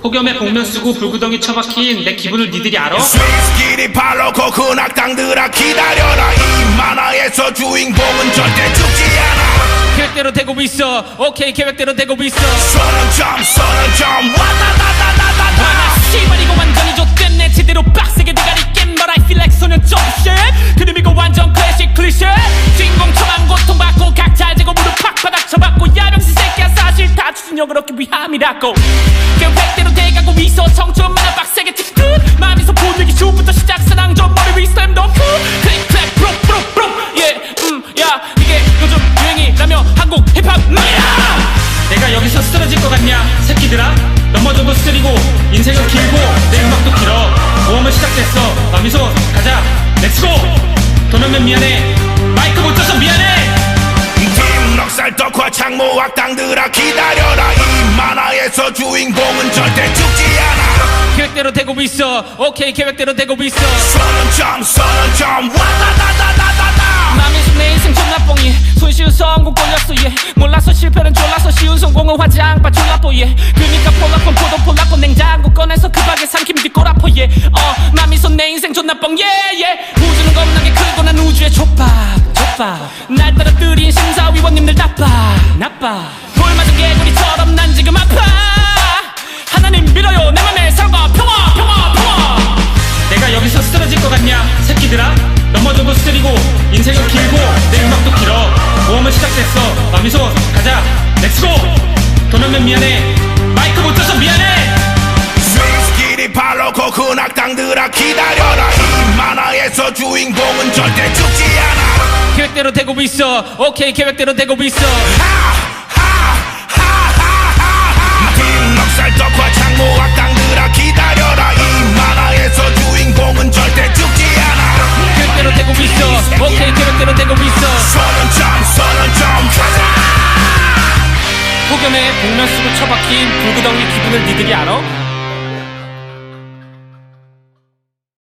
폭염에 복면 쓰고 불구덩이 처박힌 내 기분을 니들이 알아? 스위스끼리 발로고 큰 악당들아 기다려라. 이 만화에서 주인공은 절대 죽지 않아. 계획대로 되고 있어. 오케이 계획대로 되고 있어. 선언 점선 위함이라고. 계획대로 돼가고 있어 청춘 만화 빡세게 찍듯 마음에서 보내기 슈부터 시작 사랑 좀 머리 위 슬램 덩크 클릭 클릭 프로 프로 프로 예음야 이게 요즘 유행이라며 한국 힙합이야 내가 여기서 쓰러질 것 같냐 새끼들아? 넘어져도 쓰리고 인생은 길고 내 음악도 길어. 모험은 시작됐어. 마미소 가자. 렛츠고 도면면 미안해. 마이크 못 줘서 미안해. 팀 넉살 덕화 창모 악당들아 기다려라 이 만화에서 주인공은 절대 죽지 않아. 계획대로 되고 있어. 오케이 계획대로 되고 있어. 선언 점 선언 점. 와다다다다다다. 맘이 속내 인생 존나 뽕이. 손쉬운 성공 꼴렸어 얘 몰라서 실패는 졸라서 쉬운 성공은 화장바 졸라뽀 얘 그니까 폴라폰 포도 폴라포 냉장고 꺼내서 급하게 삼킴 뒷골아퍼 얘어 맘이 손내 인생 존나 뽕 예예. 우주는 겁나게 크고 난 우주의 족밥 족밥. 날 떨어뜨린 심사위원님들 나빠 나빠 돌 맞은 개구리처럼 난 지금 아파 쓰리고 인생은 길고 내 음악도 길어. 모험은 시작됐어. 마미소 가자. 렛츠고 도면면 미안해. 마이크 못 줘서 미안해. 스위스끼리 발로고 큰 악당들아 기다려라. 이 만화에서 주인공은 절대 죽지 않아. 계획대로 되고 있어. 오케이 계획대로 되고 있어. 팀 폭염에 복면 쓰고 처박힌 불구덩이 기분을 니들이 알아?